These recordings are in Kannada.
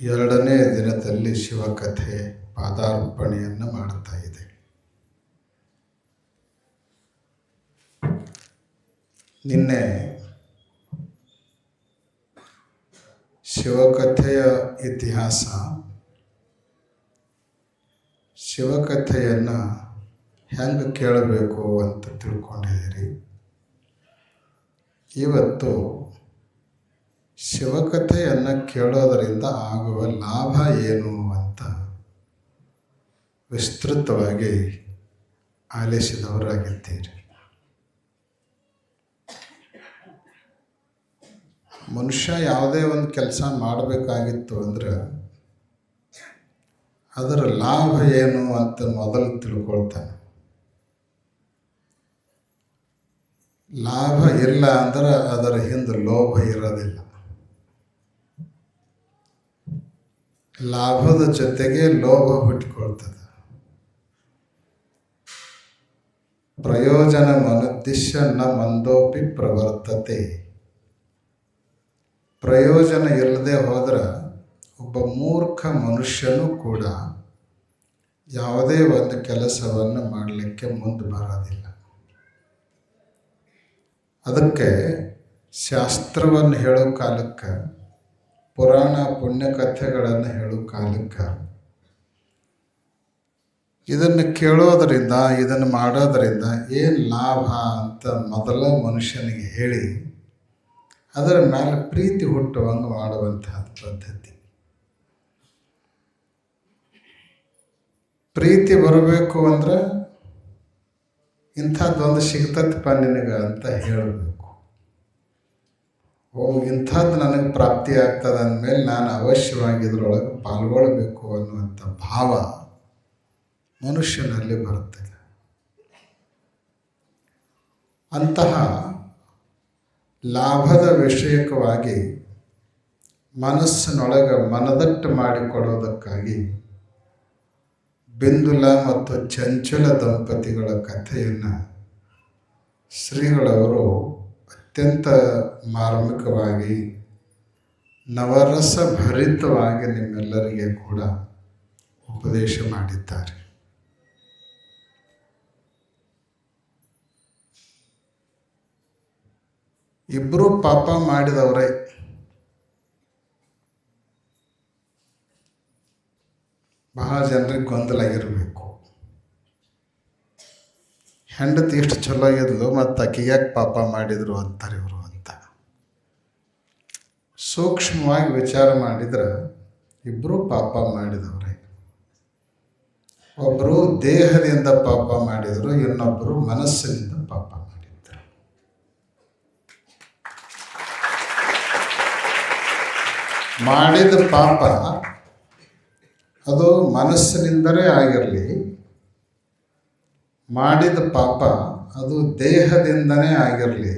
ಎರಡನೇ ದಿನದಲ್ಲಿ ಶಿವಕಥೆ ಪಾದಾರ್ಪಣೆಯನ್ನು ಮಾಡ್ತಾ ಇದೆ. ನಿನ್ನೆ ಶಿವಕಥೆಯ ಇತಿಹಾಸ, ಶಿವಕಥೆಯನ್ನು ಹೆಂಗೆ ಕೇಳಬೇಕು ಅಂತ ತಿಳ್ಕೊಂಡಿದ್ದೀರಿ. ಇವತ್ತು ಶಿವಕಥೆಯನ್ನು ಕೇಳೋದರಿಂದ ಆಗುವ ಲಾಭ ಏನು ಅಂತ ವಿಸ್ತೃತವಾಗಿ ಆಲಿಸಿದವರಾಗಿದ್ದೀರಿ. ಮನುಷ್ಯ ಯಾವುದೇ ಒಂದು ಕೆಲಸ ಮಾಡಬೇಕಾಗಿತ್ತು ಅಂದರೆ ಅದರ ಲಾಭ ಏನು ಅಂತ ಮೊದಲು ತಿಳ್ಕೊಳ್ತಾನೆ. ಲಾಭ ಇಲ್ಲ ಅಂದ್ರೆ ಅದರ ಹಿಂದೆ ಲೋಭ ಇರೋದಿಲ್ಲ. ಲಾಭದ ಜೊತೆಗೆ ಲೋಭ ಹುಟ್ಟಿಕೊಳ್ತದೆ. ಪ್ರಯೋಜನ ಮನುದ್ದಿಶ್ಯ ನ ಮಂದೋಪಿ ಪ್ರವರ್ತತೆ. ಪ್ರಯೋಜನ ಇಲ್ಲದೆ ಹೋದ್ರೆ ಒಬ್ಬ ಮೂರ್ಖ ಮನುಷ್ಯನೂ ಕೂಡ ಯಾವುದೇ ಒಂದು ಕೆಲಸವನ್ನು ಮಾಡಲಿಕ್ಕೆ ಮುಂದೆ ಬರೋದಿಲ್ಲ. ಅದಕ್ಕೆ ಶಾಸ್ತ್ರವನ್ನು ಹೇಳೋ ಕಾಲಕ್ಕೆ ಪುರಾಣ ಪುಣ್ಯಕಥೆಗಳನ್ನು ಹೇಳೋ ಕಾಲಕ್ಕೆ. ಇದನ್ನು ಕೇಳೋದರಿಂದ, ಇದನ್ನು ಮಾಡೋದರಿಂದ ಏನು ಲಾಭ ಅಂತ ಮೊದಲ ಮನುಷ್ಯನಿಗೆ ಹೇಳಿ, ಅದರ ಮೇಲೆ ಪ್ರೀತಿ ಹುಟ್ಟುವಂಗೆ ಮಾಡುವಂತಹ ಪದ್ಧತಿ. ಪ್ರೀತಿ ಬರಬೇಕು ಅಂದ್ರೆ ಇಂಥದ್ದೊಂದು ಸಿಗ್ತದಪ್ಪ ನಿನಗೆ ಅಂತ ಹೇಳಬೇಕು. ಓ ಇಂಥದ್ದು ನನಗೆ ಪ್ರಾಪ್ತಿ ಆಗ್ತದೆ ಅಂದಮೇಲೆ ನಾನು ಅವಶ್ಯವಾಗಿ ಇದರೊಳಗೆ ಪಾಲ್ಗೊಳ್ಬೇಕು ಅನ್ನುವಂಥ ಭಾವ ಮನುಷ್ಯನಲ್ಲಿ ಬರುತ್ತದೆ ಅಂತಹ ಲಾಭದ ವಿಷಯಕವಾಗಿ ಮನಸ್ಸಿನೊಳಗೆ ಮನದಟ್ಟು ಮಾಡಿಕೊಡೋದಕ್ಕಾಗಿ ಬಿಂದುಲ ಮತ್ತು ಚಂಚಲ ದಂಪತಿಗಳ ಕಥೆಯನ್ನು ಶ್ರೀಗಳವರು ಅತ್ಯಂತ ಮಾರ್ಮಿಕವಾಗಿ ನವರಸ ಭರಿತವಾಗಿ ನಿಮ್ಮೆಲ್ಲರಿಗೆ ಕೂಡ ಉಪದೇಶ ಮಾಡಿದ್ದಾರೆ. ಇಬ್ಬರು ಪಾಪ ಮಾಡಿದವರೇ. ಬಹಳ ಜನರಿಗೆ ಗೊಂದಲ ಆಗಿರಬೇಕು. ಹೆಂಡತಿ ಎಷ್ಟು ಚಲೋ ಇದ್ಲು ಮತ್ತು ಆಕೆ ಪಾಪ ಮಾಡಿದರು ಅಂತಾರೆ ಇವರು ಅಂತ. ಸೂಕ್ಷ್ಮವಾಗಿ ವಿಚಾರ ಮಾಡಿದ್ರೆ ಇಬ್ಬರೂ ಪಾಪ ಮಾಡಿದವರೇ. ಒಬ್ಬರು ದೇಹದಿಂದ ಪಾಪ ಮಾಡಿದರು ಇನ್ನೊಬ್ಬರು ಮನಸ್ಸಿನಿಂದ ಪಾಪ ಮಾಡಿದ್ರು. ಮಾಡಿದ ಪಾಪ ಅದು ಮನಸ್ಸಿನಿಂದಲೇ ಆಗಿರಲಿ ಮಾಡಿದ ಪಾಪ ಅದು ದೇಹದಿಂದನೇ ಆಗಿರಲಿ,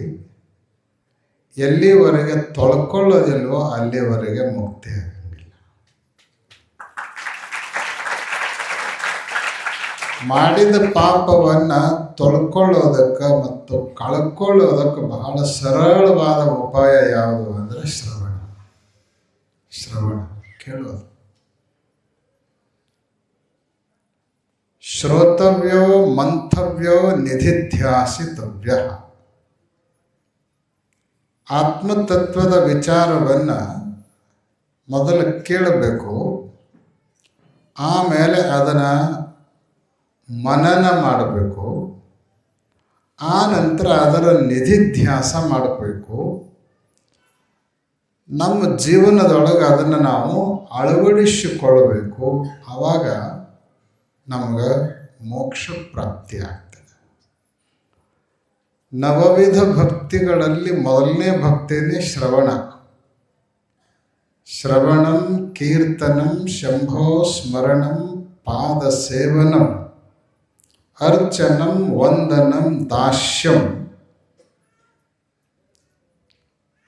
ಎಲ್ಲಿವರೆಗೆ ತೊಳ್ಕೊಳ್ಳೋದಿಲ್ವೋ ಅಲ್ಲಿವರೆಗೆ ಮುಕ್ತಿ ಆಗಂಗಿಲ್ಲ ಮಾಡಿದ ಪಾಪವನ್ನು ತೊಳ್ಕೊಳ್ಳೋದಕ್ಕೆ ಮತ್ತು ಕಳ್ಕೊಳ್ಳೋದಕ್ಕೆ ಬಹಳ ಸರಳವಾದ ಉಪಾಯ ಯಾವುದು ಅಂದರೆ ಶ್ರವಣ. ಶ್ರವಣ, ಕೇಳೋದು. ಶ್ರೋತವ್ಯೋ ಮಂಥವ್ಯೋ ನಿಧಿಧ್ಯಾಸಿತವ್ಯ. ಆತ್ಮತತ್ವದ ವಿಚಾರವನ್ನು ಮೊದಲು ಕೇಳಬೇಕು. ಆಮೇಲೆ ಅದನ್ನು ಮನನ ಮಾಡಬೇಕು. ಆ ನಂತರ ಅದರ ನಿಧಿಧ್ಯಾಸ ಮಾಡಬೇಕು. ನಮ್ಮ ಜೀವನದೊಳಗೆ ಅದನ್ನು ನಾವು ಅಳವಡಿಸಿಕೊಳ್ಳಬೇಕು ಆವಾಗ ನಮಗೆ ಮೋಕ್ಷ ಪ್ರಾಪ್ತಿ ಆಗ್ತದೆ. ನವವಿಧ ಭಕ್ತಿಗಳಲ್ಲಿ ಮೊದಲನೇ ಭಕ್ತಿನೇ ಶ್ರವಣ. ಶ್ರವಣಂ ಕೀರ್ತನಂ ಶಂಭೋ ಸ್ಮರಣಂ ಪಾದ ಸೇವನಂ ಅರ್ಚನಂ ವಂದನಂ ದಾಸ್ಯಂ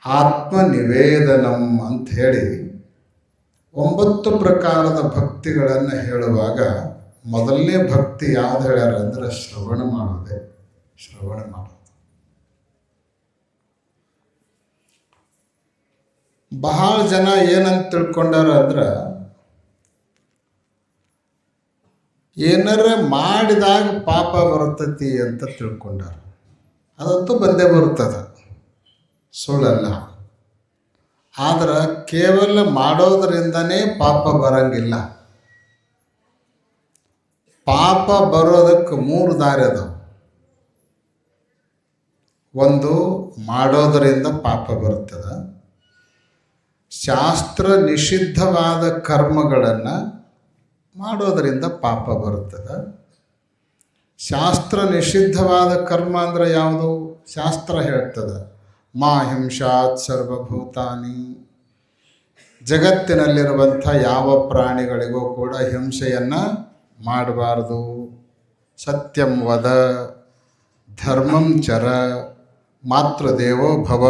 ಆತ್ಮನಿವೇದನಂ ಅಂತ ಹೇಳಿ ಒಂಬತ್ತು ಪ್ರಕಾರದ ಭಕ್ತಿಗಳನ್ನು ಹೇಳುವಾಗ ಮೊದಲನೇ ಭಕ್ತಿ ಯಾವ್ದು ಹೇಳ್ಯಾರ ಅಂದ್ರೆ ಶ್ರವಣ ಮಾಡೋದೆ, ಶ್ರವಣ ಮಾಡೋದು. ಬಹಳ ಜನ ಏನಂತ ತಿಳ್ಕೊಂಡಾರ ಅಂದ್ರೆ, ಏನಾರ ಮಾಡಿದಾಗ ಪಾಪ ಬರ್ತತಿ ಅಂತ ತಿಳ್ಕೊಂಡಾರ. ಅದಂತೂ ಬಂದೇ ಬರ್ತದೆ, ಸುಳ್ಳಲ್ಲ. ಆದ್ರೆ ಕೇವಲ ಮಾಡೋದರಿಂದನೇ ಪಾಪ ಬರಂಗಿಲ್ಲ. ಪಾಪ ಬರೋದಕ್ಕೆ ಮೂರು ದಾರಿ ಅದಾವ. ಒಂದು ಮಾಡೋದರಿಂದ ಪಾಪ ಬರುತ್ತದೆ. ಶಾಸ್ತ್ರ ನಿಷಿದ್ಧವಾದ ಕರ್ಮಗಳನ್ನು ಮಾಡೋದರಿಂದ ಪಾಪ ಬರುತ್ತದೆ. ಶಾಸ್ತ್ರ ನಿಷಿದ್ಧವಾದ ಕರ್ಮ ಅಂದರೆ ಯಾವುದು? ಶಾಸ್ತ್ರ ಹೇಳ್ತದೆ. ಮಾ ಹಿಂಸಾತ್ ಸರ್ವಭೂತಾನಿ. ಜಗತ್ತಿನಲ್ಲಿರುವಂಥ ಯಾವ ಪ್ರಾಣಿಗಳಿಗೂ ಕೂಡ ಹಿಂಸೆಯನ್ನು ಮಾಡಬಾರ್ದು. ಸತ್ಯಂ ವದ, ಧರ್ಮಂ ಚರ ಮಾತೃದೇವೋ ಭವ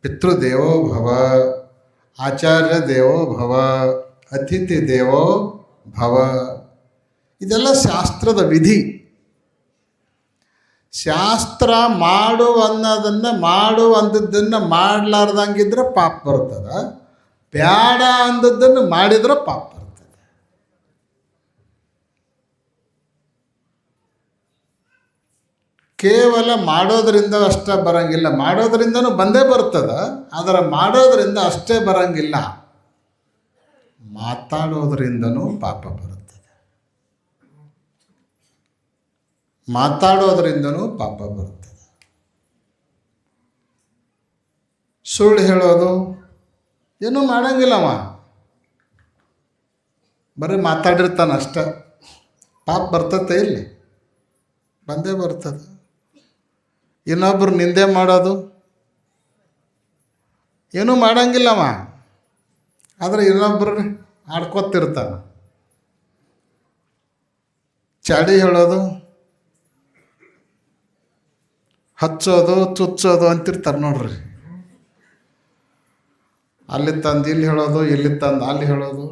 ಪಿತೃದೇವೋ ಭವ, ಆಚಾರ್ಯ ದೇವೋ ಭವ, ಅತಿಥಿ ದೇವೋ ಭವ. ಇದೆಲ್ಲ ಶಾಸ್ತ್ರದ ವಿಧಿ. ಶಾಸ್ತ್ರ ಮಾಡು ಅನ್ನೋದನ್ನು ಮಾಡು ಅಂದದ್ದನ್ನು ಮಾಡಲಾರ್ದಂಗಿದ್ರೆ ಪಾಪ ಬರ್ತದೆ ಬೇಡ ಅಂದದ್ದನ್ನು ಮಾಡಿದ್ರೆ ಪಾಪ ಬರ್ತದೆ ಕೇವಲ ಮಾಡೋದರಿಂದ ಅಷ್ಟೇ ಬರೋಂಗಿಲ್ಲ. ಮಾಡೋದರಿಂದನೂ ಬಂದೇ ಬರ್ತದೆ ಆದರೆ ಮಾಡೋದರಿಂದ ಅಷ್ಟೇ ಬರೋಂಗಿಲ್ಲ. ಮಾತಾಡೋದ್ರಿಂದನೂ ಪಾಪ ಬರುತ್ತದೆ. ಮಾತಾಡೋದರಿಂದನೂ ಪಾಪ ಬರುತ್ತದೆ. ಸುಳ್ಳು ಹೇಳೋದು ಏನೂ ಮಾಡೋಂಗಿಲ್ಲವ. ಬರೀ ಮಾತಾಡಿರ್ತಾನೆ ಅಷ್ಟೆ ಪಾಪ ಬರ್ತತೆ ಇಲ್ಲಿ. ಬಂದೇ ಬರ್ತದೆ. ಇನ್ನೊಬ್ರು ನಿಂದೆ ಮಾಡೋದು? ಏನೂ ಮಾಡಂಗಿಲ್ಲವ. ಆದರೆ ಇನ್ನೊಬ್ಬರು ಆಡ್ಕೊತಿರ್ತಾನೆ ಚಾಡಿ ಹೇಳೋದು, ಹಚ್ಚೋದು, ಚುಚ್ಚೋದು ಅಂತಿರ್ತಾರೆ ನೋಡ್ರಿ. ಅಲ್ಲಿ ತಂದು, ಇಲ್ಲಿ ಹೇಳೋದು, ಇಲ್ಲಿ ತಂದು, ಅಲ್ಲಿ ಹೇಳೋದು.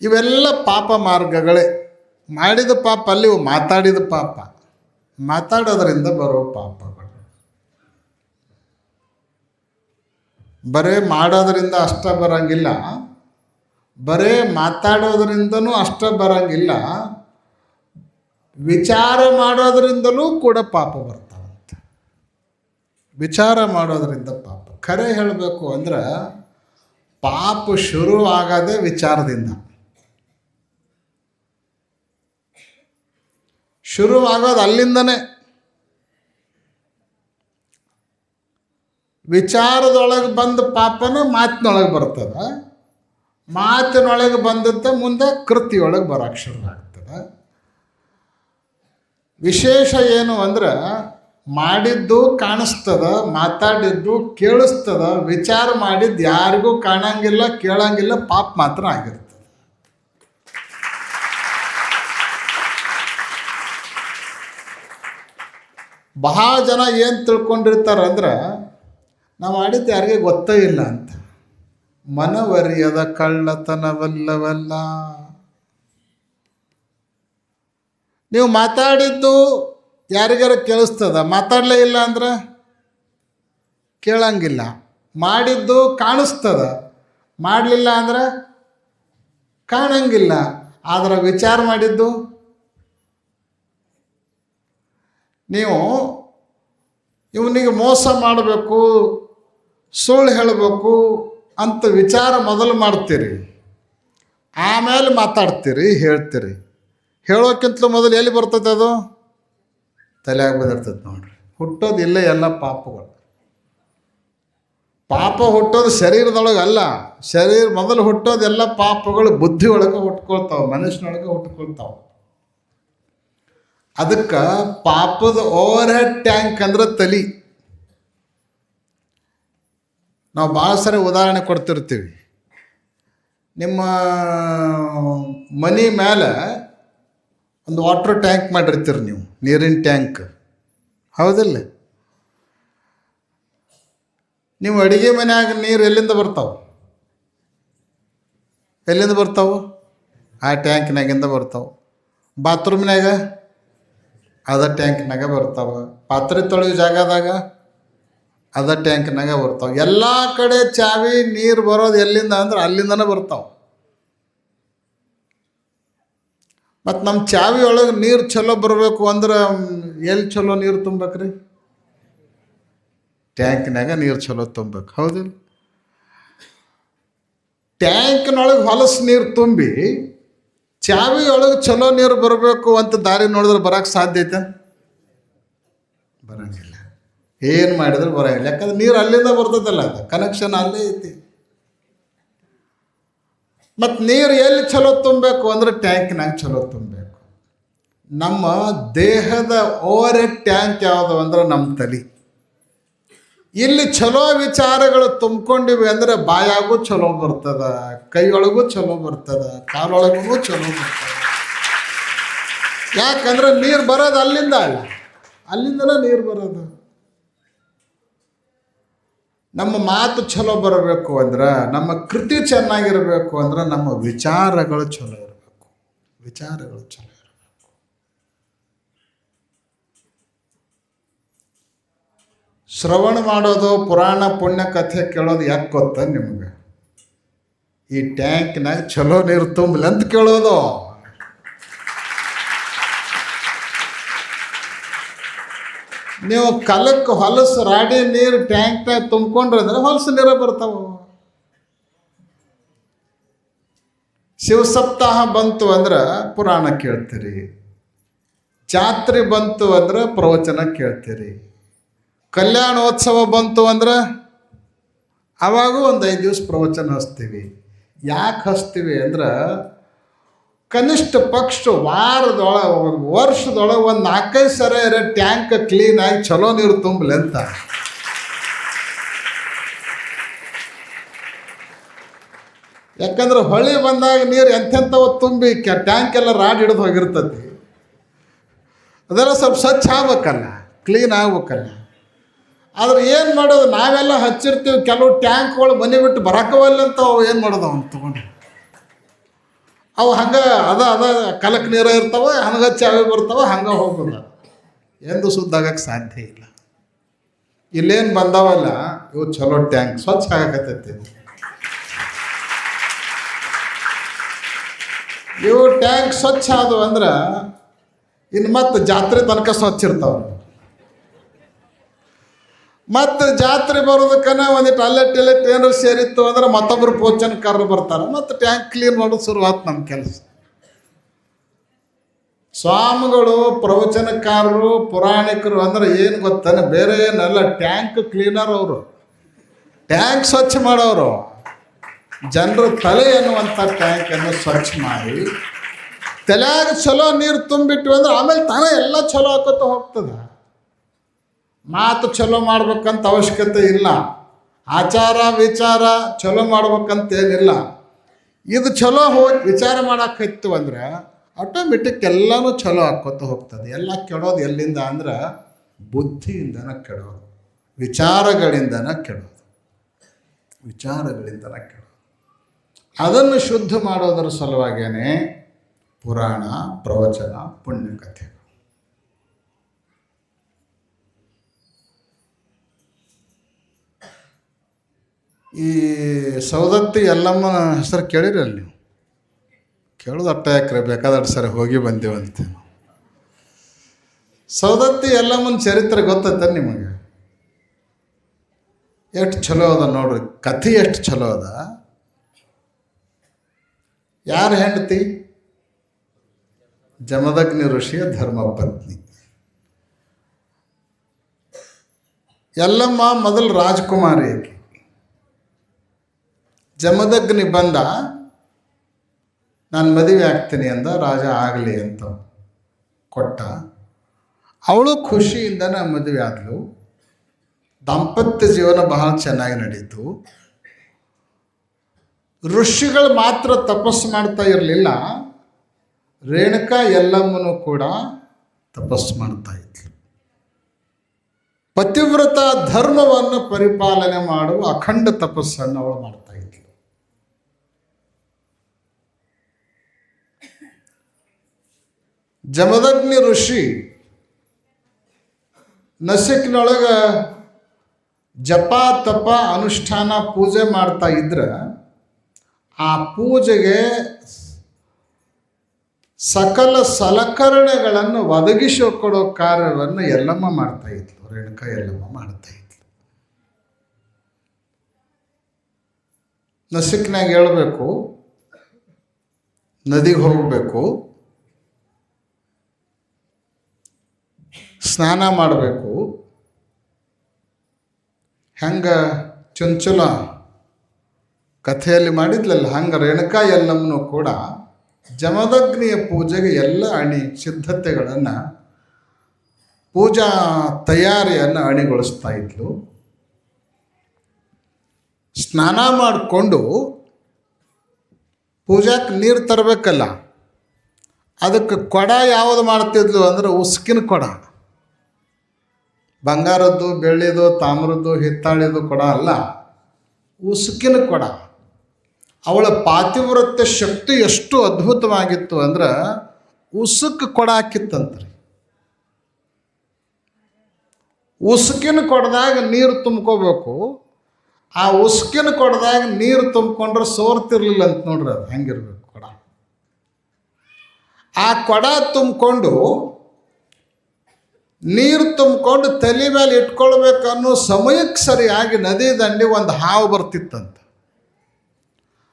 ಇವೆಲ್ಲ ಪಾಪ ಮಾರ್ಗಗಳೇ. ಮಾಡಿದ ಪಾಪ ಅಲ್ಲಿ ಮಾತಾಡಿದ ಪಾಪ. ಮಾತಾಡೋದ್ರಿಂದ ಬರೋ ಪಾಪಗಳು. ಬರೇ ಮಾಡೋದರಿಂದ ಅಷ್ಟ ಬರಂಗಿಲ್ಲ, ಬರೇ ಮಾತಾಡೋದ್ರಿಂದನೂ ಅಷ್ಟ ಬರಂಗಿಲ್ಲ, ವಿಚಾರ ಮಾಡೋದ್ರಿಂದಲೂ ಕೂಡ ಪಾಪ ಬರ್ತಾವಂತೆ. ವಿಚಾರ ಮಾಡೋದರಿಂದ ಪಾಪ. ಖರೆ ಹೇಳಬೇಕು ಅಂದ್ರೆ ಪಾಪ ಶುರು ಆಗೋದೇ ವಿಚಾರದಿಂದ. ಶುರು ಆಗೋದು ಅಲ್ಲಿಂದನೇ. ವಿಚಾರದೊಳಗೆ ಬಂದ ಪಾಪನ ಮಾತಿನೊಳಗೆ ಬರ್ತದೆ. ಮಾತಿನೊಳಗೆ ಬಂದದ್ದು ಮುಂದೆ ಕೃತಿಯೊಳಗೆ ಬರೋಕ್ಕೆ ಶುರು ಆಗ್ತದೆ ವಿಶೇಷ ಏನು ಅಂದ್ರೆ ಮಾಡಿದ್ದು ಕಾಣಿಸ್ತದ, ಮಾತಾಡಿದ್ದು ಕೇಳಿಸ್ತದ, ವಿಚಾರ ಮಾಡಿದ್ದು ಯಾರಿಗೂ ಕಾಣಂಗಿಲ್ಲ, ಕೇಳಂಗಿಲ್ಲ, ಪಾಪ ಮಾತ್ರ ಆಗಿರ್ತದೆ. ಬಹಳ ಜನ ಏನು ತಿಳ್ಕೊಂಡಿರ್ತಾರೆ ಅಂದ್ರೆ, ನಾವು ಆಡಿದ್ದು ಯಾರಿಗೆ ಗೊತ್ತೇ ಇಲ್ಲ ಅಂತ. ಮನವರಿಯದ ಕಳ್ಳತನವಲ್ಲವಲ್ಲ. ನೀವು ಮಾತಾಡಿದ್ದು ಯಾರಿಗಾರ ಕೇಳಿಸ್ತದ? ಮಾತಾಡಲೇ ಇಲ್ಲ ಅಂದ್ರೆ? ಕೇಳಂಗಿಲ್ಲ. ಮಾಡಿದ್ದು ಕಾಣಿಸ್ತದ? ಮಾಡಲಿಲ್ಲ ಅಂದ್ರೆ ಕಾಣಂಗಿಲ್ಲ. ಆದ್ರೆ ವಿಚಾರ ಮಾಡಿದ್ದು ನೀವು ಇವನಿಗೆ ಮೋಸ ಮಾಡಬೇಕು, ಸುಳ್ಳು ಹೇಳಬೇಕು ಅಂತ ವಿಚಾರ ಮೊದಲು ಮಾಡ್ತೀರಿ. ಆಮೇಲೆ ಮಾತಾಡ್ತೀರಿ, ಹೇಳ್ತೀರಿ. ಹೇಳೋಕ್ಕಿಂತಲೂ ಮೊದಲು ಎಲ್ಲಿ ಬರ್ತೈತೆ ಅದು? ತಲೆಯಾಗಿ ಬಂದಿರ್ತೈತೆ ನೋಡ್ರಿ. ಹುಟ್ಟೋದು ಇಲ್ಲೇ ಎಲ್ಲ ಪಾಪಗಳು. ಪಾಪ ಹುಟ್ಟೋದು ಶರೀರದೊಳಗೆ ಅಲ್ಲ. ಶರೀರ ಮೊದಲು ಹುಟ್ಟೋದೆಲ್ಲ ಪಾಪಗಳು ಬುದ್ಧಿ ಒಳಗೆ ಹುಟ್ಕೊಳ್ತಾವೆ ಮನುಷ್ಯನೊಳಗೆ ಹುಟ್ಕೊಳ್ತಾವೆ. ಅದಕ್ಕೆ ಪಾಪದ ಓವರ್ ಹೆಡ್ ಟ್ಯಾಂಕ್ ಅಂದ್ರೆ ತಲಿ. ನಾವು ಭಾಳ ಸರಿ ಉದಾಹರಣೆ ಕೊಡ್ತಿರ್ತೀವಿ. ನಿಮ್ಮ ಮನೆ ಮೇಲೆ ಒಂದು ವಾಟ್ರ್ ಟ್ಯಾಂಕ್ ಮಾಡಿರ್ತೀರಿ ನೀವು, ನೀರಿನ ಟ್ಯಾಂಕ್ ಹೌದಿಲ್ಲ? ನೀವು ಅಡುಗೆ ಮನೆಯಾಗ ನೀರು ಎಲ್ಲಿಂದ ಬರ್ತಾವೆ? ಎಲ್ಲಿಂದ ಬರ್ತಾವೆ? ಆ ಟ್ಯಾಂಕ್ನಾಗಿಂದ ಬರ್ತಾವೆ. ಬಾತ್ರೂಮ್ನಾಗ ಅದ ಟ್ಯಾಂಕ್ನಾಗ ಬರ್ತಾವೆ. ಪಾತ್ರೆ ತೊಳೆಯೋ ಜಾಗದಾಗ ಅದ ಟ್ಯಾಂಕ್ನಾಗ ಬರ್ತಾವೆ. ಎಲ್ಲ ಕಡೆ ಚಾವಿ, ನೀರು ಬರೋದು ಎಲ್ಲಿಂದ ಅಂದ್ರೆ ಅಲ್ಲಿಂದನೇ ಬರ್ತಾವೆ. ಮತ್ತು ನಮ್ಮ ಚಾವಿ ಒಳಗೆ ನೀರು ಚಲೋ ಬರಬೇಕು ಅಂದ್ರೆ ಎಲ್ಲಿ ಚಲೋ ನೀರು ತುಂಬೇಕ್ರಿ ಟ್ಯಾಂಕ್ನಾಗ ನೀರು ಚಲೋ ತುಂಬಬೇಕು. ಹೌದಿಲ್ಲ? ಟ್ಯಾಂಕ್ನೊಳಗೆ ಹೊಲಸು ನೀರು ತುಂಬಿ ಚಾವಿ ಒಳಗೆ ಚಲೋ ನೀರು ಬರಬೇಕು ಅಂತ ದಾರಿ ನೋಡಿದ್ರೆ ಬರಕ್ಕೆ ಸಾಧ್ಯ ಐತೆ? ಬರಂಗಿಲ್ಲ. ಏನು ಮಾಡಿದ್ರು ಬರಂಗಿಲ್ಲ. ಯಾಕಂದ್ರೆ ನೀರು ಅಲ್ಲಿಂದ ಬರ್ತದಲ್ಲ ಅದು. ಕನೆಕ್ಷನ್ ಅಲ್ಲೇ ಐತಿ. ಮತ್ತು ನೀರು ಎಲ್ಲಿ ಚಲೋ ತುಂಬಬೇಕು ಅಂದ್ರೆ ಟ್ಯಾಂಕ್ನಾಗ ಚಲೋ ತುಂಬಬೇಕು. ನಮ್ಮ ದೇಹದ ಓವರ್ ಟ್ಯಾಂಕ್ ಯಾವುದು ಅಂದ್ರೆ ನಮ್ಮ ತಲೆ. ಇಲ್ಲಿ ಚಲೋ ವಿಚಾರಗಳು ತುಂಬಿಕೊಂಡಿವೆ ಅಂದ್ರೆ ಬಾಯಾಗೂ ಚಲೋ ಬರ್ತದ, ಕೈಯೊಳಗೂ ಚಲೋ ಬರ್ತದ, ಕಾಲೊಳಗೂ ಚಲೋ ಬರ್ತದ. ಯಾಕಂದ್ರೆ ನೀರು ಬರೋದು ಅಲ್ಲಿಂದ ಅಲ್ಲ ಅಲ್ಲಿಂದಲೇ ನೀರು ಬರೋದು. ನಮ್ಮ ಮಾತು ಚಲೋ ಬರಬೇಕು ಅಂದ್ರೆ, ನಮ್ಮ ಕೃತಿ ಚೆನ್ನಾಗಿರಬೇಕು ಅಂದ್ರೆ ನಮ್ಮ ವಿಚಾರಗಳು ಚಲೋ ಇರಬೇಕು. ವಿಚಾರಗಳು ಚಲೋ ಇರಬೇಕು ಶ್ರವಣ ಮಾಡೋದು ಪುರಾಣ ಪುಣ್ಯ ಕಥೆ ಕೇಳೋದು ಯಾಕೆ ಗೊತ್ತ ನಿಮ್ಗೆ? ಈ ಟ್ಯಾಂಕ್ನಾಗ ಚಲೋ ನೀರು ತುಂಬಲಿ ಅಂತ ಕೇಳೋದು. ನೀವು ಕಲಕ್ಕೆ ಹೊಲಸು ರಾಡಿ ನೀರು ಟ್ಯಾಂಕ್ನಾಗ ತುಂಬ್ಕೊಂಡ್ರೆ ಅಂದ್ರೆ ಹೊಲಸು ನೀರೇ ಬರ್ತಾವ. ಶಿವಸಪ್ತಾಹ ಬಂತು ಅಂದ್ರೆ ಪುರಾಣ ಕೇಳ್ತೀರಿ. ಜಾತ್ರೆ ಬಂತು ಅಂದ್ರೆ ಪ್ರವಚನ ಕೇಳ್ತೀರಿ. ಕಲ್ಯಾಣೋತ್ಸವ ಬಂತು ಅಂದ್ರೆ ಅವಾಗೂ ಒಂದು ಐದು ದಿವಸ ಪ್ರವಚನ ಹಚ್ತೀವಿ. ಯಾಕೆ ಹಚ್ತೀವಿ ಅಂದ್ರೆ ಕನಿಷ್ಠ ಪಕ್ಷ ವಾರದೊಳಗೆ ಒಂದು ವರ್ಷದೊಳಗೆ ಒಂದು ನಾಲ್ಕೈದು ಸರ ಇರೋ ಟ್ಯಾಂಕ್ ಕ್ಲೀನಾಗಿ ಚಲೋ ನೀರು ತುಂಬಲಿ ಅಂತ. ಯಾಕಂದ್ರೆ ಹೊಳಿ ಬಂದಾಗ ನೀರು ಎಂಥೆಂಥವು ತುಂಬಿ ಟ್ಯಾಂಕ್ ಎಲ್ಲ ರಾಡ್ ಹಿಡಿದು ಹೋಗಿರ್ತತಿ. ಅದೆಲ್ಲ ಸ್ವಲ್ಪ ಸ್ವಚ್ಛ ಆಗ್ಬೇಕಲ್ಲ, ಕ್ಲೀನ್ ಆಗ್ಬೇಕಲ್ಲ. ಆದ್ರೆ ಏನು ಮಾಡೋದು? ನಾವೆಲ್ಲ ಹಚ್ಚಿರ್ತೀವಿ. ಕೆಲವು ಟ್ಯಾಂಕ್ಗಳು ಮನೆ ಬಿಟ್ಟು ಬರಕವಲ್ಲ ಅಂತ ಅವು ಏನು ಮಾಡೋದು ಅವ್ನು ತೊಗೊಂಡು? ಅವು ಹಂಗೆ ಅದ ಅದ, ಕಲಕ್ ನೀರು ಇರ್ತಾವೆ, ಹಂಗೆ ಚಾವಿ ಬರ್ತಾವೆ, ಹಂಗೆ ಹೋಗೋದು. ಎಂದು ಶುದ್ಧ ಆಗಕ್ಕೆ ಸಾಧ್ಯ ಇಲ್ಲ. ಇಲ್ಲೇನು ಬಂದಾವಲ್ಲ? ಇವು ಚಲೋ ಟ್ಯಾಂಕ್, ಸ್ವಚ್ಛ ಆಗಕತ್ತೈತಿ ಇವು ಟ್ಯಾಂಕ್ ಸ್ವಚ್ಛ ಆದವು ಅಂದ್ರೆ ಇನ್ನು ಮತ್ತೆ ಜಾತ್ರೆ ತನಕ ಸ್ವಚ್ಛ ಇರ್ತಾವೆ. ಮತ್ತು ಜಾತ್ರೆ ಬರೋದಕ್ಕನ ಒಂದು ಟಾಯ್ಲೆಟ್ ಇಲ್ಲೆಟ್ ಏನಾರು ಸೇರಿತ್ತು ಅಂದ್ರೆ ಮತ್ತೊಬ್ಬರು ಪೋಚನಕಾರರು ಬರ್ತಾರೆ. ಮತ್ತು ಟ್ಯಾಂಕ್ ಕ್ಲೀನ್ ಮಾಡೋದು ಶುರುವಾತು ನಮ್ಮ ಕೆಲಸ. ಸ್ವಾಮಿಗಳು, ಪ್ರವಚನಕಾರರು, ಪುರಾಣಿಕರು ಅಂದ್ರೆ ಏನು ಗೊತ್ತಾನೆ? ಬೇರೆ ಏನಲ್ಲ ಟ್ಯಾಂಕ್ ಕ್ಲೀನರ್ ಅವರು. ಟ್ಯಾಂಕ್ ಸ್ವಚ್ಛ ಮಾಡೋರು. ಜನರು ತಲೆ ಎನ್ನುವಂಥ ಟ್ಯಾಂಕನ್ನು ಸ್ವಚ್ಛ ಮಾಡಿ, ತಲೆಯಾಗ ಚಲೋ ನೀರು ತುಂಬಿಟ್ಟು ಅಂದ್ರೆ ಆಮೇಲೆ ತಾನೇ ಎಲ್ಲ ಚಲೋ ಹಾಕೋತ ಹೋಗ್ತದೆ. ಮಾತು ಚಲೋ ಮಾಡ್ಬೇಕಂತ ಅವಶ್ಯಕತೆ ಇಲ್ಲ. ಆಚಾರ, ವಿಚಾರ ಚಲೋ ಮಾಡ್ಬೇಕಂತೇನಿಲ್ಲ. ಇದು ಚಲೋ ಹೋಗಿ ವಿಚಾರ ಮಾಡೋಕ್ಕಿತ್ತು ಅಂದ್ರೆ ಆಟೋಮೆಟಿಕ್ ಎಲ್ಲನೂ ಚಲೋ ಹಾಕೋತ ಹೋಗ್ತದೆ. ಎಲ್ಲ ಕೆಡೋದು ಎಲ್ಲಿಂದ ಅಂದ್ರೆ ಬುದ್ಧಿಯಿಂದನೇ ಕೆಡೋದು. ವಿಚಾರಗಳಿಂದನೇ ಕೆಡೋದು. ವಿಚಾರಗಳಿಂದನೇ ಕೆಡೋದು. ಅದನ್ನು ಶುದ್ಧ ಮಾಡೋದರ ಸಲುವಾಗೇನೆ ಪುರಾಣ, ಪ್ರವಚನ, ಪುಣ್ಯಕಥೆ. ಈ ಸೌದತ್ತಿ ಎಲ್ಲಮ್ಮನ ಹೆಸರು ಕೇಳಿರಲ್ಲ ನೀವು ಕೇಳೋದು ಅಟ್ಟ ಯಾಕ್ರೆ? ಬೇಕಾದ ಸರಿ ಹೋಗಿ ಬಂದೇವಂತ ಸೌದತ್ತಿ ಎಲ್ಲಮ್ಮನ ಚರಿತ್ರೆ ಗೊತ್ತೈತೆ ನಿಮಗೆ? ಎಷ್ಟು ಚಲೋ ಅದ ನೋಡ್ರಿ. ಕಥೆ ಎಷ್ಟು ಚಲೋ ಅದ. ಯಾರು ಹೆಂಡತಿ? ಜಮದಗ್ನಿ ಋಷಿಯ ಧರ್ಮಪತ್ನಿ. ಎಲ್ಲಮ್ಮ ಮೊದಲು ರಾಜಕುಮಾರಿ ಆಕಿ. ಜಮದಗ್ನಿ ಬಂದ, ನಾನು ಮದುವೆ ಆಗ್ತೀನಿ ಅಂದ, ರಾಜ ಆಗಲಿ ಅಂತ ಕೊಟ್ಟ. ಅವಳು ಖುಷಿಯಿಂದ ನಾನು ಮದುವೆ ಆದಳು ದಾಂಪತ್ಯ ಜೀವನ ಬಹಳ ಚೆನ್ನಾಗಿ ನಡೀತು. ಋಷಿಗಳು ಮಾತ್ರ ತಪಸ್ಸು ಮಾಡ್ತಾ ಇರಲಿಲ್ಲ. ರೇಣುಕಾ ಎಲ್ಲಮ್ಮನೂ ಕೂಡ ತಪಸ್ಸು ಮಾಡ್ತಾ ಇದ್ಲು. ಪತಿವ್ರತ ಧರ್ಮವನ್ನು ಪರಿಪಾಲನೆ ಮಾಡುವ ಅಖಂಡ ತಪಸ್ಸನ್ನು ಅವಳು ಮಾಡ್ತಾ ಇದ್ಲು ಜಮದಗ್ನಿ ಋಷಿ ನಸಿಕ್ನೊಳಗೆ ಜಪ ತಪ ಅನುಷ್ಠಾನ ಪೂಜೆ ಮಾಡ್ತಾ ಇದ್ರೆ, ಆ ಪೂಜೆಗೆ ಸಕಲ ಸಲಕರಣೆಗಳನ್ನು ಒದಗಿಸಿಕೊಡೋ ಕಾರ್ಯವನ್ನು ಎಲ್ಲಮ್ಮ ಮಾಡ್ತಾ ಇದ್ಲು, ರೇಣುಕಾ ಎಲ್ಲಮ್ಮ ಮಾಡ್ತಾ ಇದ್ಲು. ನಸಿಕ್ನಾಗ ಹೇಳ್ಬೇಕು, ನದಿಗೆ ಹೋಗಬೇಕು. ಸ್ನಾನ ಮಾಡಬೇಕು. ಹೆಂಗೆ ಚುಂಚುಲ ಕಥೆಯಲ್ಲಿ ಮಾಡಿದ್ಲಲ್ಲ, ಹಂಗೆ ರೇಣುಕಾ ಎಲ್ಲಮ್ಮನೂ ಕೂಡ ಜಮದಗ್ನಿಯ ಪೂಜೆಗೆ ಎಲ್ಲ ಅಣಿ ಸಿದ್ಧತೆಗಳನ್ನು, ಪೂಜಾ ತಯಾರಿಯನ್ನು ಅಣಿಗೊಳಿಸ್ತಾ ಇದ್ಲು. ಸ್ನಾನ ಮಾಡಿಕೊಂಡು ಪೂಜಾಕ್ಕೆ ನೀರು ತರಬೇಕಲ್ಲ, ಅದಕ್ಕೆ ಕೊಡ ಯಾವುದು ಮಾಡ್ತಿದ್ಲು ಅಂದ್ರೆ ಉಸ್ಕಿನ ಕೊಡ. ಬಂಗಾರದ್ದು, ಬೆಳ್ಳಿದು, ತಾಮ್ರದ್ದು, ಹಿತ್ತಾಳಿದು ಕೊಡ ಅಲ್ಲ, ಉಸುಕಿನ ಕೊಡ. ಅವಳ ಪಾತಿವ್ರತ್ಯ ಶಕ್ತಿ ಎಷ್ಟು ಅದ್ಭುತವಾಗಿತ್ತು ಅಂದ್ರೆ ಉಸುಕ್ ಕೊಡ ಹಾಕಿತ್ತಂತ್ರಿ. ಉಸುಕಿನ ಕೊಡದಾಗ ನೀರು ತುಂಬ್ಕೋಬೇಕು. ಆ ಉಸುಕಿನ ಕೊಡದಾಗ ನೀರು ತುಂಬ್ಕೊಂಡ್ರೆ ಸೋರ್ತಿರ್ಲಿಲ್ಲ ಅಂತ ನೋಡ್ರಿ ಅದು. ಹೆಂಗಿರ್ಬೇಕು ಕೊಡ. ಆ ಕೊಡ ತುಂಬಿಕೊಂಡು ನೀರು ತುಂಬಿಕೊಂಡು ತಲೆ ಮೇಲೆ ಇಟ್ಕೊಳ್ಬೇಕು ಅನ್ನೋ ಸಮಯಕ್ಕೆ ಸರಿಯಾಗಿ ನದಿ ದಂಡಿ ಒಂದು ಹಾವು ಬರ್ತಿತ್ತಂತ.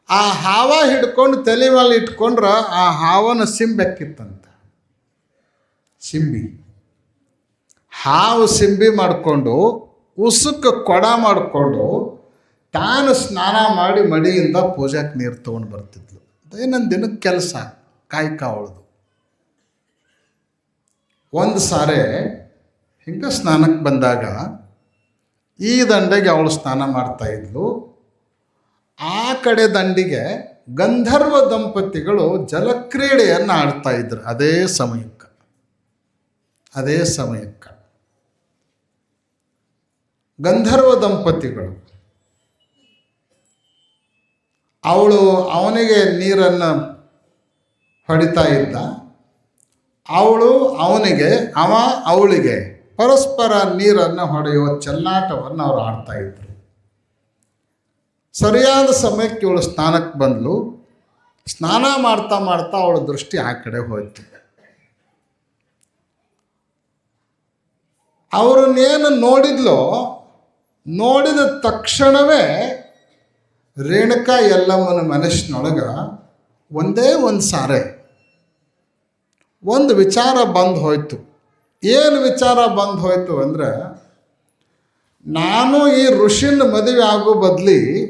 ಆ ಹಾವ ಹಿಡ್ಕೊಂಡು ತಲೆ ಮೇಲೆ ಇಟ್ಕೊಂಡ್ರೆ ಆ ಹಾವನ ಸಿಂಬೆಕ್ಕಿತ್ತಂತ ಸಿಂಬಿ. ಹಾವು ಸಿಂಬಿ ಮಾಡಿಕೊಂಡು ಉಸುಕ್ಕೆ ಕೊಡ ಮಾಡಿಕೊಂಡು, ತಾನು ಸ್ನಾನ ಮಾಡಿ ಮಡಿಯಿಂದ ಪೂಜಾಕ್ಕೆ ನೀರು ತೊಗೊಂಡು ಬರ್ತಿದ್ಲು. ದೈನಂದಿನ ಕೆಲಸ, ಕಾಯ್ಕ ಅವಳದು. ಒಂದು ಸಾರೆ ಹಿಂಗೆ ಸ್ನಾನಕ್ಕೆ ಬಂದಾಗ ಈ ದಂಡೆಗೆ ಅವಳು ಸ್ನಾನ ಮಾಡ್ತಾ ಇದ್ಲು. ಆ ಕಡೆ ದಂಡಿಗೆ ಗಂಧರ್ವ ದಂಪತಿಗಳು ಜಲಕ್ರೀಡೆಯನ್ನು ಆಡ್ತಾ ಇದ್ರು. ಅದೇ ಸಮಯಕ್ಕೆ. ಅದೇ ಸಮಯಕ್ಕೆ. ಗಂಧರ್ವ ದಂಪತಿಗಳು. ಅವಳು ಅವನಿಗೆ ನೀರನ್ನು ಹೊಡಿತಾ ಇದ್ದ. ಅವಳು ಅವನಿಗೆ, ಅವ ಅವಳಿಗೆ ಪರಸ್ಪರ ನೀರನ್ನು ಹೊಡೆಯುವ ಚೆಲ್ಲಾಟವನ್ನು ಅವ್ರು ಆಡ್ತಾ ಇದ್ರು. ಸರಿಯಾದ ಸಮಯಕ್ಕೆ ಇವಳು ಸ್ನಾನಕ್ಕೆ ಬಂದಳು ಸ್ನಾನ ಮಾಡ್ತಾ ಮಾಡ್ತಾ ಅವಳ ದೃಷ್ಟಿ ಆ ಕಡೆ ಹೋಯ್ತು. ಅವ್ರನ್ನೇನು ನೋಡಿದ್ಲೋ, ನೋಡಿದ ತಕ್ಷಣವೇ ರೇಣುಕಾ ಎಲ್ಲಮ್ಮನ ಮನಸ್ಸಿನೊಳಗೆ ಒಂದೇ ಒಂದು ಸಾರೆ, ಒಂದು ವಿಚಾರ ಬಂದು ಹೋಯ್ತು. ಏನು ವಿಚಾರ ಬಂದು ಹೋಯ್ತು ಅಂದ್ರೆ, ನಾನು ಈ ಋಷಿನ ಮದುವೆ ಆಗೋ ಬದಲಿ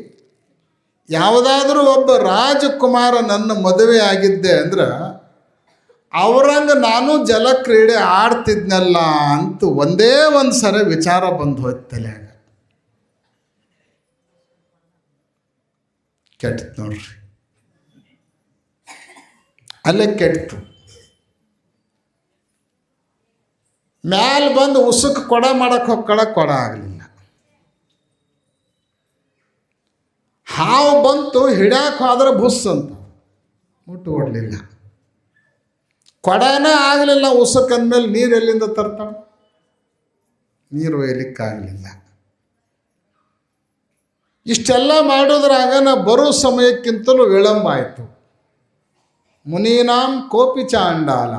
ಯಾವುದಾದ್ರೂ ಒಬ್ಬ ರಾಜಕುಮಾರ ನನ್ನ ಮದುವೆ ಆಗಿದ್ದೆ ಅಂದ್ರೆ, ಅವರಂಗೆ ನಾನು ಜಲಕ್ರೀಡೆ ಆಡ್ತಿದ್ನಲ್ಲ ಅಂತ ಒಂದೇ ಒಂದು ಸರಿ ವಿಚಾರ ಬಂದು ಹೋಯ್ತು ತಲೆಯಾಗ. ಕೆಟ್ಟ ನೋಡ್ರಿ. ಅಲ್ಲೇ ಕೆಟ್ಟಿತು ಮ್ಯಾಲ ಬಂದು ಉಸುಕ್ ಕೊಡ ಮಾಡಕ್ಕೆ ಹೊಕ್ಕಳ ಕೊಡ ಆಗಲಿಲ್ಲ. ಹಾವು ಬಂತು ಹಿಡ್ಯಾಕೆ ಹೋದ್ರೆ ಬುಸ್ ಅಂತ. ಮುಟ್ಟು ಓಡಲಿಲ್ಲ ಕೊಡನೇ ಆಗಲಿಲ್ಲ, ಉಸುಕ್ ಅಂದಮೇಲೆ ನೀರು ಎಲ್ಲಿಂದ ತರ್ತಾಳೆ ನೀರು ಒಯ್ಯಲಿಕ್ಕಾಗಲಿಲ್ಲ ಇಷ್ಟೆಲ್ಲ ಮಾಡೋದ್ರಾಗ ನಾ ಬರೋ ಸಮಯಕ್ಕಿಂತಲೂ ವಿಳಂಬ ಆಯಿತು. ಮುನೀನಾಂ ಕೋಪಿ ಚಾಂಡಾಲ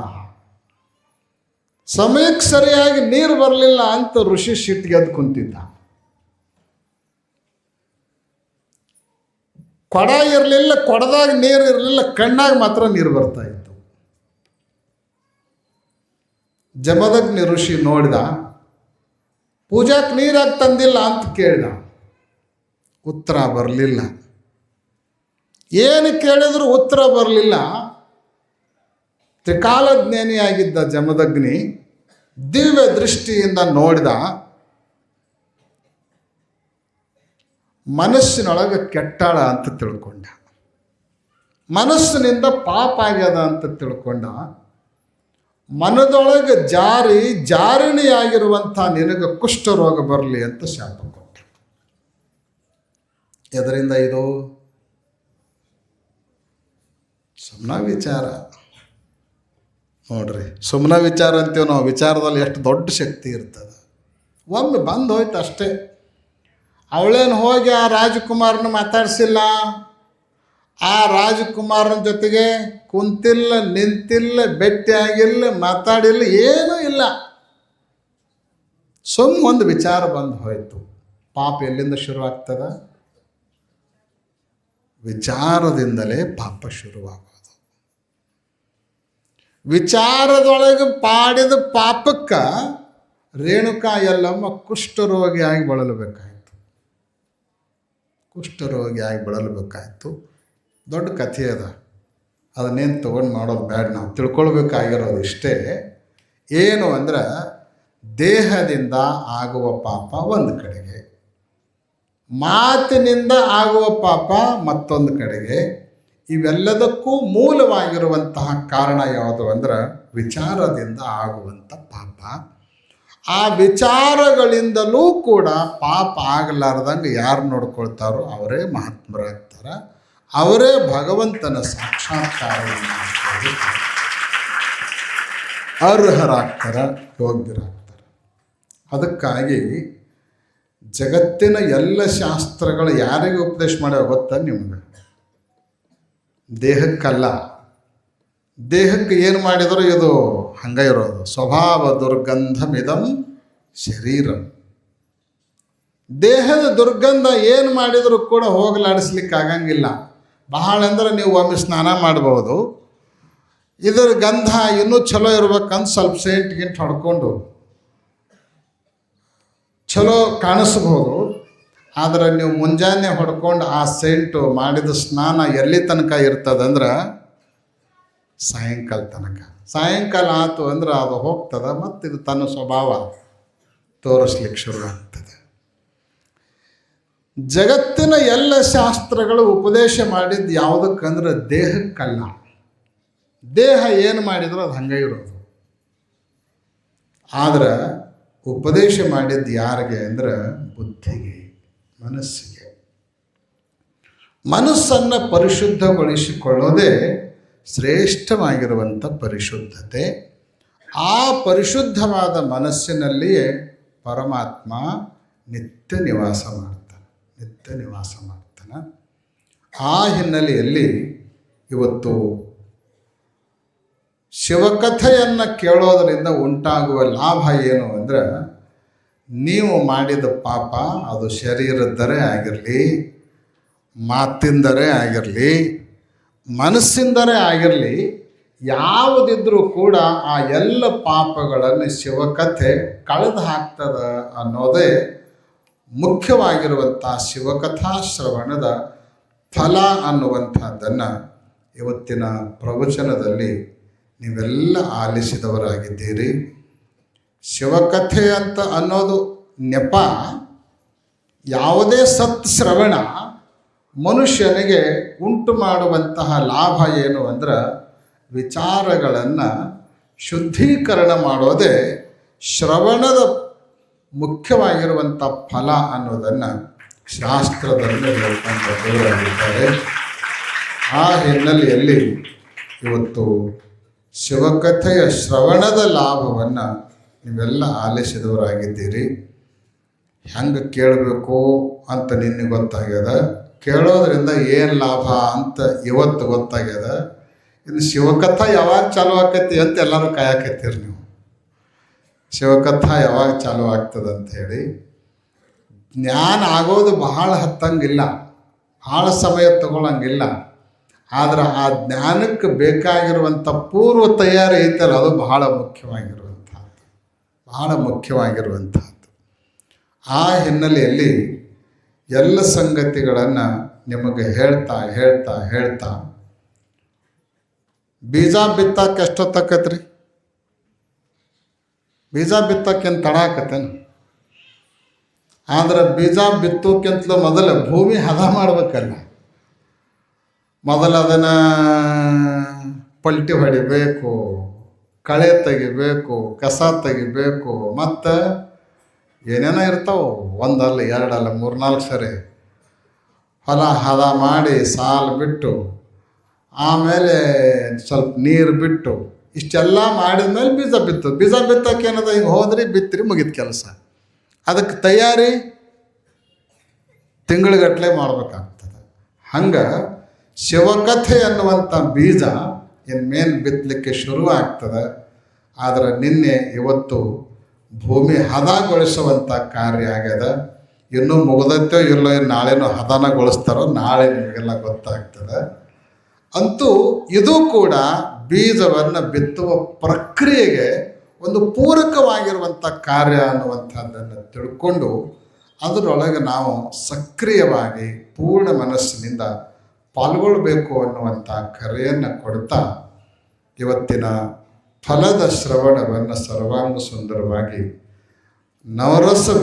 ಸಮಯಕ್ಕೆ ಸರಿಯಾಗಿ ನೀರು ಬರಲಿಲ್ಲ ಅಂತ ಋಷಿ ಸಿಟ್ಟಿಗೆ ಎದ್ದು ಕುಂತಿದ್ದ. ಕೊಡ ಇರಲಿಲ್ಲ, ಕೊಡದಾಗ ನೀರು ಇರಲಿಲ್ಲ, ಕಣ್ಣಾಗ ಮಾತ್ರ ನೀರು ಬರ್ತಾ ಇತ್ತು. ಜಮದಗ್ನಿ ಋಷಿ ನೋಡಿದ ಪೂಜಾಕ್ಕೆ ನೀರಾಗಿ ತಂದಿಲ್ಲ ಅಂತ ಕೇಳಿದ. ಉತ್ತರ ಬರಲಿಲ್ಲ. ಏನು ಕೇಳಿದ್ರು ಉತ್ತರ ಬರಲಿಲ್ಲ. ತ್ರಿಕಾಲಜ್ಞಾನಿಯಾಗಿದ್ದ ಜಮದಗ್ನಿ ದಿವ್ಯ ದೃಷ್ಟಿಯಿಂದ ನೋಡಿದ ಮನಸ್ಸಿನೊಳಗೆ ಕೆಟ್ಟಾಳ ಅಂತ ತಿಳ್ಕೊಂಡ. ಮನಸ್ಸಿನಿಂದ ಪಾಪ ಆಗ್ಯದ ಅಂತ ತಿಳ್ಕೊಂಡ. ಮನದೊಳಗೆ ಜಾರಿ, ಜಾರಿಣಿಯಾಗಿರುವಂಥ ನಿನಗೆ ಕುಷ್ಠರೋಗ ಬರಲಿ ಅಂತ ಶಾಪ ಕೊಟ್ಟ. ಎದರಿಂದ ಇದು? ಸುಮ್ಮನೆ ವಿಚಾರ. ನೋಡ್ರಿ ಸುಮ್ಮನೆ ವಿಚಾರ ಅಂತೀವಿ ನಾವು. ವಿಚಾರದಲ್ಲಿ ಎಷ್ಟು ದೊಡ್ಡ ಶಕ್ತಿ ಇರ್ತದೆ. ಒಮ್ಮೆ ಬಂದು ಹೋಯ್ತು ಅಷ್ಟೇ. ಅವಳೇನು ಹೋಗಿ ಆ ರಾಜಕುಮಾರನ ಮಾತಾಡಿಸಿಲ್ಲ? ಆ ರಾಜಕುಮಾರನ ಜೊತೆಗೆ ಕುಂತಿಲ್ಲ, ನಿಂತಿಲ್ಲ, ಭೇಟಿಯಾಗಿಲ್ಲ, ಮಾತಾಡಿಲ್ಲ, ಏನೂ ಇಲ್ಲ. ಸುಮ್ಮ ಒಂದು ವಿಚಾರ ಬಂದು ಹೋಯಿತು. ಪಾಪ ಎಲ್ಲಿಂದ ಶುರುವಾಗ್ತದ? ವಿಚಾರದಿಂದಲೇ ಪಾಪ ಶುರುವಾಗೋದು. ವಿಚಾರದೊಳಗೆ ಪಾಡಿದ ಪಾಪಕ್ಕೆ ರೇಣುಕಾ ಎಲ್ಲಮ್ಮ ಕುಷ್ಠರೋಗಿಯಾಗಿ ಬಳಲಬೇಕಾಯಿತು. ಕುಷ್ಠರೋಗಿಯಾಗಿ ಬಳಲಬೇಕಾಯಿತು. ದೊಡ್ಡ ಕಥೆ ಅದ. ಅದನ್ನೇನು ತೊಗೊಂಡು ಮಾಡೋದು ಬೇಡ ನಾವು ತಿಳ್ಕೊಳ್ಬೇಕಾಗಿರೋದು ಇಷ್ಟೇ. ಏನು ಅಂದ್ರೆ ದೇಹದಿಂದ ಆಗುವ ಪಾಪ ಒಂದು ಕಡೆಗೆ, ಮಾತಿನಿಂದ ಆಗುವ ಪಾಪ ಮತ್ತೊಂದು ಕಡೆಗೆ ಇವೆಲ್ಲದಕ್ಕೂ ಮೂಲವಾಗಿರುವಂತಹ ಕಾರಣ ಯಾವುದು ಅಂದ್ರೆ ವಿಚಾರದಿಂದ ಆಗುವಂಥ ಪಾಪ. ಆ ವಿಚಾರಗಳಿಂದಲೂ ಕೂಡ ಪಾಪ ಆಗಲಾರ್ದಂಗೆ ಯಾರು ನೋಡ್ಕೊಳ್ತಾರೋ ಅವರೇ ಮಹಾತ್ಮರಾಗ್ತಾರೆ ಅವರೇ ಭಗವಂತನ ಸಾಕ್ಷಾತ್ಕಾರವನ್ನು ಅರ್ಹರಾಗ್ತಾರ, ಯೋಗ್ಯರಾಗ್ತಾರೆ. ಅದಕ್ಕಾಗಿ ಜಗತ್ತಿನ ಎಲ್ಲ ಶಾಸ್ತ್ರಗಳು ಯಾರಿಗೆ ಉಪದೇಶ ಮಾಡ್ಯಾವ ಗೊತ್ತಾ ನಿಮ್ಗೆ? ದೇಹಕ್ಕಲ್ಲ. ದೇಹಕ್ಕೆ ಏನು ಮಾಡಿದರೂ ಇದು? ಹಂಗೆ ಇರೋದು. ಸ್ವಭಾವ ದುರ್ಗಂಧಮಿದಂ ಶರೀರಂ. ದೇಹದ ದುರ್ಗಂಧ ಏನು ಮಾಡಿದರೂ ಕೂಡ ಹೋಗಲಾಡಿಸ್ಲಿಕ್ಕೆ ಆಗಂಗಿಲ್ಲ. ಬಹಳ ಅಂದ್ರೆ ನೀವು ಒಮ್ಮೆ ಸ್ನಾನ ಮಾಡ್ಬೋದು. ಇದರ ಗಂಧ ಇನ್ನೂ ಚಲೋ ಇರ್ಬೇಕಂತ ಸ್ವಲ್ಪ ಸೇಂಟ್ ಗಿಂಟ್ ಹೊಡ್ಕೊಂಡು. ಚಲೋ ಕಾಣಿಸ್ಬೋದು. ಆದರೆ ನೀವು ಮುಂಜಾನೆ ಹೊಡ್ಕೊಂಡು ಆ ಸೆಂಟು ಮಾಡಿದ ಸ್ನಾನ ಎಲ್ಲಿ ತನಕ ಇರ್ತದಂದ್ರೆ ಸಾಯಂಕಾಲ ತನಕ. ಸಾಯಂಕಾಲ ಆತು ಅಂದ್ರೆ ಅದು ಹೋಗ್ತದ ಮತ್ತು ಇದು ತನ್ನ ಸ್ವಭಾವ ತೋರಿಸ್ಲಿಕ್ಕೆ ಶುರು ಆಗ್ತದೆ. ಜಗತ್ತಿನ ಎಲ್ಲ ಶಾಸ್ತ್ರಗಳು ಉಪದೇಶ ಮಾಡಿದ್ದು ಯಾವುದಕ್ಕಂದ್ರೆ ದೇಹಕ್ಕಲ್ಲ. ದೇಹ ಏನು ಮಾಡಿದ್ರು ಅದು ಹಂಗೆ ಇರೋದು. ಆದ್ರೆ ಉಪದೇಶ ಮಾಡಿದ್ದು ಯಾರಿಗೆ ಅಂದ್ರೆ ಬುದ್ಧಿಗೆ. ಮನಸ್ಸಿಗೆ. ಮನಸ್ಸನ್ನು ಪರಿಶುದ್ಧಗೊಳಿಸಿಕೊಳ್ಳೋದೇ ಶ್ರೇಷ್ಠವಾಗಿರುವಂಥ ಪರಿಶುದ್ಧತೆ. ಆ ಪರಿಶುದ್ಧವಾದ ಮನಸ್ಸಿನಲ್ಲಿಯೇ ಪರಮಾತ್ಮ ನಿತ್ಯ ನಿವಾಸ ಮಾಡ್ತಾನೆ, ನಿತ್ಯ ನಿವಾಸ ಮಾಡ್ತಾನೆ. ಆ ಹಿನ್ನೆಲೆಯಲ್ಲಿ ಇವತ್ತು ಶಿವಕಥೆಯನ್ನು ಕೇಳೋದರಿಂದ ಉಂಟಾಗುವ ಲಾಭ ಏನು ಅಂದರೆ ನೀವು ಮಾಡಿದ ಪಾಪ ಅದು ಶರೀರದ್ದರೇ ಆಗಿರಲಿ, ಮಾತಿಂದರೇ ಆಗಿರಲಿ, ಮನಸ್ಸಿಂದರೇ ಆಗಿರಲಿ, ಯಾವುದಿದ್ರೂ ಕೂಡ ಆ ಎಲ್ಲ ಪಾಪಗಳನ್ನು ಶಿವಕಥೆ ಕಳೆದು ಹಾಕ್ತದ ಅನ್ನೋದೇ ಮುಖ್ಯವಾಗಿರುವಂಥ ಶಿವಕಥಾ ಶ್ರವಣದ ಫಲ ಅನ್ನುವಂಥದ್ದನ್ನು ಇವತ್ತಿನ ಪ್ರವಚನದಲ್ಲಿ ನೀವೆಲ್ಲ ಆಲಿಸಿದವರಾಗಿದ್ದೀರಿ. ಶಿವಕಥೆ ಅಂತ ಅನ್ನೋದು ನೆಪ, ಯಾವುದೇ ಸತ್ ಶ್ರವಣ ಮನುಷ್ಯನಿಗೆ ಉಂಟು ಮಾಡುವಂತಹ ಲಾಭ ಏನು ಅಂದ್ರೆ ವಿಚಾರಗಳನ್ನು ಶುದ್ಧೀಕರಣ ಮಾಡೋದೇ ಶ್ರವಣದ ಮುಖ್ಯವಾಗಿರುವಂಥ ಫಲ ಅನ್ನೋದನ್ನು ಶಾಸ್ತ್ರದಲ್ಲಿ ಬಂದವರಾಗಿದ್ದಾರೆ ಆ ಹಿನ್ನೆಲೆಯಲ್ಲಿ ಇವತ್ತು ಶಿವಕಥೆಯ ಶ್ರವಣದ ಲಾಭವನ್ನು ನೀವೆಲ್ಲ ಆಲಿಸಿದವರಾಗಿದ್ದೀರಿ ಹೆಂಗೆ ಕೇಳಬೇಕು ಅಂತ ನಿನ್ನೆ ಗೊತ್ತಾಗ್ಯದ. ಕೇಳೋದ್ರಿಂದ ಏನು ಲಾಭ ಅಂತ ಇವತ್ತು ಗೊತ್ತಾಗ್ಯದ. ಇನ್ನು ಶಿವಕಥಾ ಯಾವಾಗ ಚಾಲು ಆಕೈತಿ ಅಂತ ಎಲ್ಲರೂ ಕಾಯಕತ್ತೀರಿ ನೀವು. ಶಿವಕಥಾ ಯಾವಾಗ ಚಾಲು ಆಗ್ತದೆ ಅಂತ ಹೇಳಿ. ಜ್ಞಾನ ಆಗೋದು ಬಹಳ ಹತ್ತಂಗಿಲ್ಲ. ಭಾಳ ಸಮಯ ತಗೊಳ್ಳಂಗಿಲ್ಲ ಆದ್ರೆ ಆ ಜ್ಞಾನಕ್ಕೆ ಬೇಕಾಗಿರುವಂಥ ಪೂರ್ವ ತಯಾರಿ ಐತಲ್ಲ, ಅದು ಬಹಳ ಮುಖ್ಯವಾಗಿರುವಂಥದ್ದು ಬಹಳ ಮುಖ್ಯವಾಗಿರುವಂತಹದ್ದು ಆ ಹಿನ್ನೆಲೆಯಲ್ಲಿ ಎಲ್ಲ ಸಂಗತಿಗಳನ್ನು ನಿಮಗೆ ಹೇಳ್ತಾ ಹೇಳ್ತಾ ಹೇಳ್ತಾ, ಬೀಜ ಬಿತ್ತಕ್ಕೆ ಎಷ್ಟೊತ್ತಾಕತ್ರಿ? ಬೀಜ ಬಿತ್ತಕ್ಕೇನು ತಡ ಆಕತ್ತೇನು? ಆದ್ರೆ ಬೀಜ ಬಿತ್ತೋಕ್ಕಿಂತಲೂ ಮೊದಲು ಭೂಮಿ ಹದ ಮಾಡ್ಬೇಕಲ್ಲ. ಮೊದಲು ಅದನ್ನು ಪಲ್ಟಿ ಹೊಡಿಬೇಕು ಕಳೆ ತೆಗಿಬೇಕು, ಕಸ ತೆಗಿಬೇಕು, ಮತ್ತು ಏನೇನೋ ಇರ್ತಾವೆ, ಒಂದಲ್ಲ, ಎರಡಲ್ಲ, ಮೂರ್ನಾಲ್ಕು ಸರಿ ಹೊಲ ಹದ ಮಾಡಿ ಸಾಲು ಬಿಟ್ಟು, ಆಮೇಲೆ ಸ್ವಲ್ಪ ನೀರು ಬಿಟ್ಟು, ಇಷ್ಟೆಲ್ಲ ಮಾಡಿದ ಮೇಲೆ ಬೀಜ ಬಿತ್ತು. ಬೀಜ ಬಿತ್ತಕ್ಕೆ ಏನದ, ಹಿಂಗೆ ಹೋದ್ರಿ, ಬಿತ್ತಿರಿ ಮುಗಿದ ಕೆಲಸ. ಅದಕ್ಕೆ ತಯಾರಿ ತಿಂಗಳುಗಟ್ಟಲೆ ಮಾಡಬೇಕಾಗ್ತದೆ. ಹಂಗೆ ಶಿವಕಥೆ ಅನ್ನುವಂಥ ಬೀಜ ಇನ್ಮೇನು ಬಿತ್ತಲಿಕ್ಕೆ ಶುರು ಆಗ್ತದೆ. ಆದರೆ ನಿನ್ನೆ ಇವತ್ತು ಭೂಮಿ ಹದಗೊಳಿಸುವಂಥ ಕಾರ್ಯ ಆಗ್ಯದ. ಇನ್ನೂ ಮುಗ್ದತ್ತೋ ಇಲ್ಲೋ ನಾಳೆನೂ ಹದನಗೊಳಿಸ್ತಾರೋ ನಾಳೆ ನಿಮಗೆಲ್ಲ ಗೊತ್ತಾಗ್ತದೆ. ಅಂತೂ ಇದು ಕೂಡ ಬೀಜವನ್ನು ಬಿತ್ತುವ ಪ್ರಕ್ರಿಯೆಗೆ ಒಂದು ಪೂರಕವಾಗಿರುವಂಥ ಕಾರ್ಯ ಅನ್ನುವಂಥದ್ದನ್ನು ತಿಳ್ಕೊಂಡು ಅದರೊಳಗೆ ನಾವು ಸಕ್ರಿಯವಾಗಿ ಪೂರ್ಣ ಮನಸ್ಸಿನಿಂದ ಪಾಲ್ಗೊಳ್ಬೇಕು ಅನ್ನುವಂಥ ಕರೆಯನ್ನು ಕೊಡ್ತಾ ಇವತ್ತಿನ ಫಲದ ಶ್ರವಣವನ್ನು ಸರ್ವಾಂಗ ಸುಂದರವಾಗಿ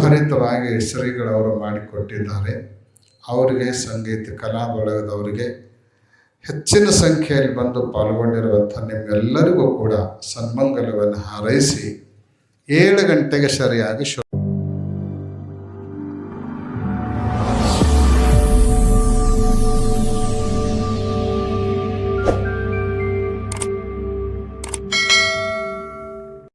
ಭರಿತವಾಗಿ ಶ್ರೀಗಳವರು ಮಾಡಿಕೊಟ್ಟಿದ್ದಾರೆ. ಅವರಿಗೆ ಸಂಗೀತ, ಕಲಾ ಬಳಗದವರಿಗೆ ಹೆಚ್ಚಿನ ಸಂಖ್ಯೆಯಲ್ಲಿ ಬಂದು ಪಾಲ್ಗೊಂಡಿರುವಂಥ ನಿಮ್ಮೆಲ್ಲರಿಗೂ ಕೂಡ ಸನ್ಮಂಗಲವನ್ನು ಹಾರೈಸಿ ಏಳು ಗಂಟೆಗೆ ಸರಿಯಾಗಿ ಶು